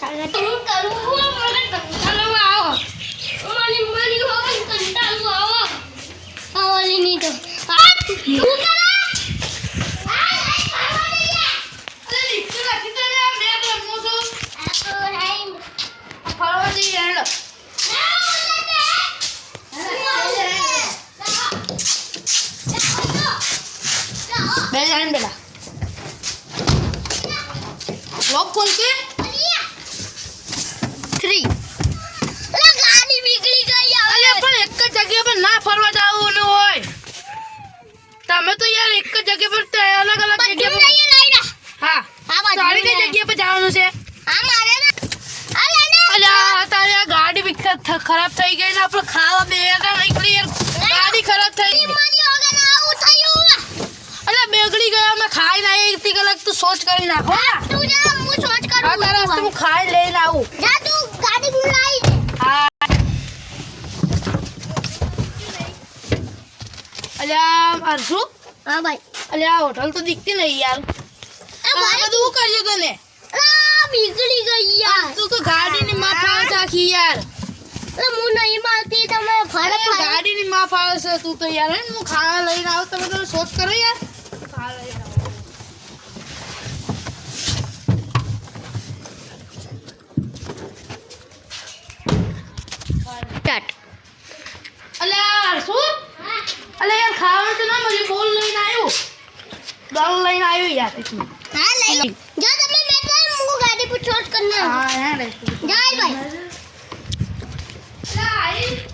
સાગર હું કરું હું મને કંટાળો આવો. મને મરી હોય કંટાળો આવો. આવલી નહીં તો. તું કરે? દે જવાનું છે? તારી ગાડી ખરાબ થઈ ગઈ ને આપણે ખાવા બે નીકળી ગાડી ખરાબ થઈ અલ્યા બેગડી ગયા ખાઈ ના એક કલાક. તું સોચ કરી નાખો તું જા હું સોચ કરું હા તારા બધું. ખાઈ લઈને આવું. જા તું ગાડી ગુલાઈ હા. અલ્યા અરસુ હા ભાઈ. અલ્યા આ હોટલ તો દીખતી નહીં યાર. આ બધું કર્યું તને? આ બીગડી ગઈ યાર તું તો ગાડીની માં ફાવે નાખી યાર એટલે હું નહીં મારતી તમે ફરે અરે ફરે ગાડીની માં ફાવે છે તું તો યાર હે ને હું ખાવા લઈને આવું તમે તો સોચ કરો યાર ખાવા લઈને આવો. સ્ટાર્ટ અલ્યા શું અલ્યા યાર ખાવાનું તો ના મળ્યું બોલ લઈને આવ્યો દળ લઈને આવ્યો યાર એટલું હા લઈ લો જા તમે મેં તો હું ગાડી પર સોચ કરને હા યાર